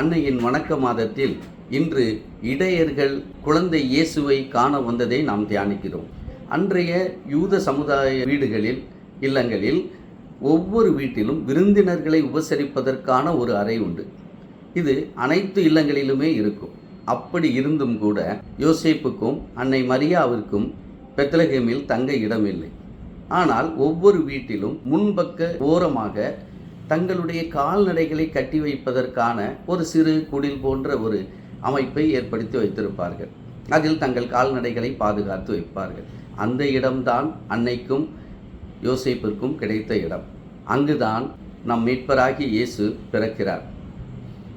அன்னையின் வணக்க மாதத்தில் இன்று இடையர்கள் குழந்தை இயேசுவை காண வந்ததை நாம் தியானிக்கிறோம். அன்றைய யூத சமுதாய வீடுகளில் இல்லங்களில் ஒவ்வொரு வீட்டிலும் விருந்தினர்களை உபசரிப்பதற்கான ஒரு அறை உண்டு. இது அனைத்து இல்லங்களிலுமே இருக்கும். அப்படி இருந்தும் கூட யோசேப்புக்கும் அன்னை மரியாவிற்கும் பெத்லகேமில் தங்க இடமில்லை. ஆனால் ஒவ்வொரு வீட்டிலும் முன்பக்க ஓரமாக தங்களுடைய கால்நடைகளை கட்டி வைப்பதற்கான ஒரு சிறு குடில் போன்ற ஒரு அமைப்பை ஏற்படுத்தி வைத்திருப்பார்கள். அதில் தங்கள் கால்நடைகளை பாதுகாத்து வைப்பார்கள். அந்த இடம்தான் அன்னைக்கும் யோசிப்பிற்கும் கிடைத்த இடம். அங்குதான் நம் மீட்பராகி இயேசு பிறக்கிறார்.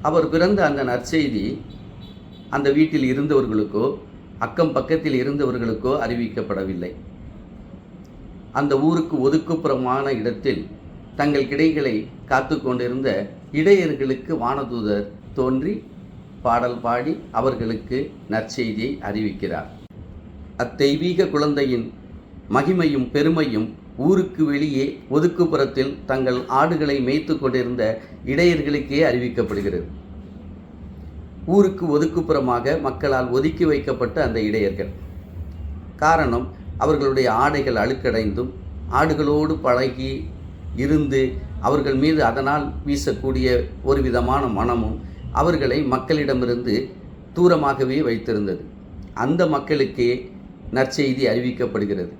அவர் பிறந்த அந்த நற்செய்தி அந்த வீட்டில் இருந்தவர்களுக்கோ அக்கம் பக்கத்தில் இருந்தவர்களுக்கோ அறிவிக்கப்படவில்லை. அந்த ஊருக்கு ஒதுக்குப்புறமான இடத்தில் தங்கள் கிடைகளை காத்து கொண்டிருந்த இடையர்களுக்கு வானதூதர் தோன்றி பாடல் பாடி அவர்களுக்கு நற்செய்தியை அறிவிக்கிறார். அத்தெய்வீக குழந்தையின் மகிமையும் பெருமையும் ஊருக்கு வெளியே ஒதுக்குப்புறத்தில் தங்கள் ஆடுகளை மேய்த்து கொண்டிருந்த இடையர்களுக்கே அறிவிக்கப்படுகிறது. ஊருக்கு ஒதுக்குப்புறமாக மக்களால் ஒதுக்கி வைக்கப்பட்ட அந்த இடையர்கள். காரணம் அவர்களுடைய ஆடைகள் அழுக்கடைந்தும் ஆடுகளோடு பழகி இருந்து அவர்கள் மீது அதனால் வீசக்கூடிய ஒரு விதமான மனமும் அவர்களை மக்களிடமிருந்து தூரமாகவே வைத்திருந்தது. அந்த மக்களுக்கே நற்செய்தி அறிவிக்கப்படுகிறது.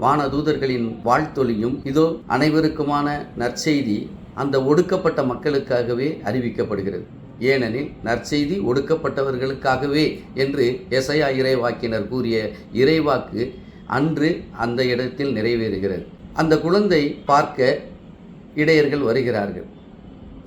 வானதூதர்களின் வாழ்த்தொலியும் இதோ அனைவருக்குமான நற்செய்தி அந்த ஒடுக்கப்பட்ட மக்களுக்காகவே அறிவிக்கப்படுகிறது. ஏனெனில் நற்செய்தி ஒடுக்கப்பட்டவர்களுக்காகவே என்று எசையா இறைவாக்கினர் கூறிய இறைவாக்கு அன்று அந்த இடத்தில் நிறைவேறுகிறது. அந்த குழந்தை பார்க்க இடையர்கள் வருகிறார்கள்.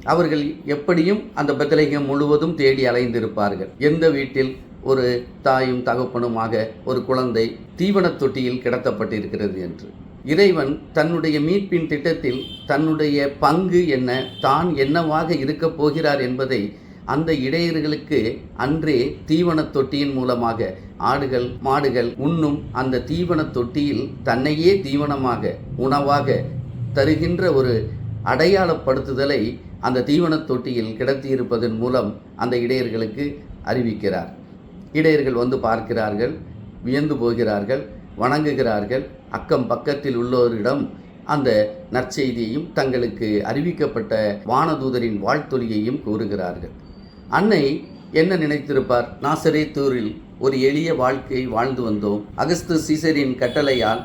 அவர்கள் எப்படியும் அந்த பெத்தலேகம் முழுவதும் தேடி அலைந்திருப்பார்கள். எந்த வீட்டில் ஒரு தாயும் தகப்பனுமாக ஒரு குழந்தை தீவனத் தொட்டியில் கிடத்தப்பட்டிருக்கிறது என்று. இறைவன் தன்னுடைய மீட்பின் திட்டத்தில் தன்னுடைய பங்கு என்ன தான் என்னவாக இருக்கப் போகிறார் என்பதை அந்த இடையர்களுக்கு அன்றே தீவனத் தொட்டியின் மூலமாக ஆடுகள் மாடுகள் உண்ணும் அந்த தீவனத் தொட்டியில் தன்னையே தீவனமாக உணவாக தருகின்ற ஒரு அடையாளப்படுத்துதலை அந்த தீவனத் தொட்டியில் கிடத்தியிருப்பதன் மூலம் அந்த இடையர்களுக்கு அறிவிக்கிறார். இடையர்கள் வந்து பார்க்கிறார்கள் வியந்து போகிறார்கள் வணங்குகிறார்கள். அக்கம் பக்கத்தில் உள்ளோரிடம் அந்த நற்செய்தியையும் தங்களுக்கு அறிவிக்கப்பட்ட வானதூதரின் வாழ்த்தொலியையும் கூறுகிறார்கள். அன்னை என்ன நினைத்திருப்பார்? நாசரேத்தூரில் ஒரு எளிய வாழ்க்கை வாழ்ந்து வந்தோம். அகஸ்து சீசரின் கட்டளையால்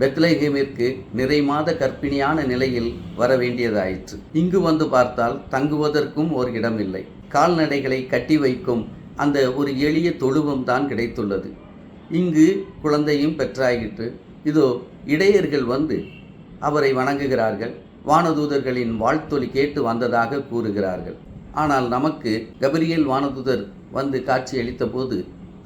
பெத்லஹேமிற்கு நிறை மாத கர்ப்பிணியான நிலையில் வர வேண்டியதாயிற்று. இங்கு வந்து பார்த்தால் தங்குவதற்கும் ஒரு இடமில்லை. கால்நடைகளை கட்டி வைக்கும் அந்த ஒரு எளிய தொழுவம் தான் கிடைத்துள்ளது. இங்கு குழந்தையும் பெற்றாயிற்று. இதோ இடையர்கள் வந்து அவரை வணங்குகிறார்கள். வானதூதர்களின் வாழ்த்தொலி கேட்டு வந்ததாக கூறுகிறார்கள். ஆனால் நமக்கு கபிரியல் வானதூதர் வந்து காட்சி அளித்த போது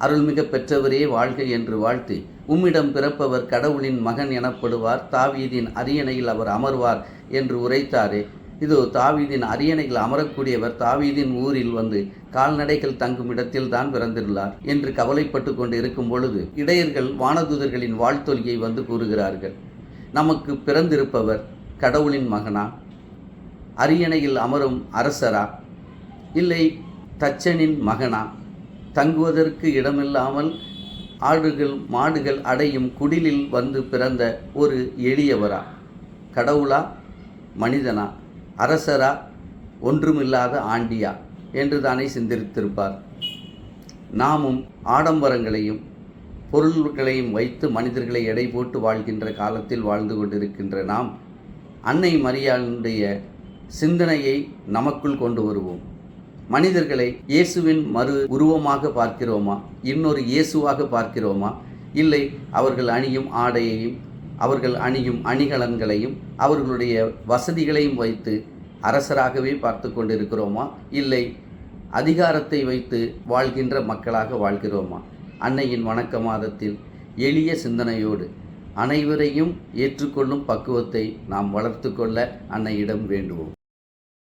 அருள்மிக பெற்றவரே வாழ்க என்று வாழ்த்து உம்மிடம் பிறப்பவர் கடவுளின் மகன் எனப்படுவார் தாவீதின் அரியணையில் அவர் அமர்வார் என்று உரைத்தாரே. இதோ தாவீதின் அரியணையில் அமரக்கூடியவர் தாவீதின் ஊரில் வந்து கால்நடைகள் தங்கும் இடத்தில் தான் பிறந்துள்ளார் என்று கவலைப்பட்டு கொண்டு இருக்கும் பொழுது இடையர்கள் வானதூதர்களின் வாழ்த்தொலியை வந்து கூறுகிறார்கள். நமக்கு பிறந்திருப்பவர் கடவுளின் மகனா? அரியணையில் அமரும் அரசரா? இல்லை தச்சனின் மகனா? தங்குவதற்கு இடமில்லாமல் ஆடுகள் மாடுகள் அடையும் குடிலில் வந்து பிறந்த ஒரு எளியவரா? கடவுளா? மனிதனா? அரசரா? ஒன்றுமில்லாத ஆண்டியா? என்று தானே சிந்தித்திருப்பார். நாமும் ஆடம்பரங்களையும் பொருள்களையும் வைத்து மனிதர்களை எடை போட்டு வாழ்கின்ற காலத்தில் வாழ்ந்து கொண்டிருக்கின்ற நாம் அன்னை மரியாளுடைய சிந்தனையை நமக்குள் கொண்டு வருவோம். மனிதர்களை இயேசுவின் மறு உருவமாக பார்க்கிறோமா? இன்னொரு இயேசுவாக பார்க்கிறோமா? இல்லை அவர்கள் அணியும் ஆடையையும் அவர்கள் அணியும் அணிகலன்களையும் அவர்களுடைய வசதிகளையும் வைத்து அரசராகவே பார்த்து கொண்டிருக்கிறோமா? இல்லை அதிகாரத்தை வைத்து வாழ்கின்ற மக்களாக வாழ்கிறோமா? அன்னையின் வணக்க மாதத்தில் எளிய சிந்தனையோடு அனைவரையும் ஏற்றுக்கொள்ளும் பக்குவத்தை நாம் வளர்த்து கொள்ள அன்னையிடம் வேண்டுவோம்.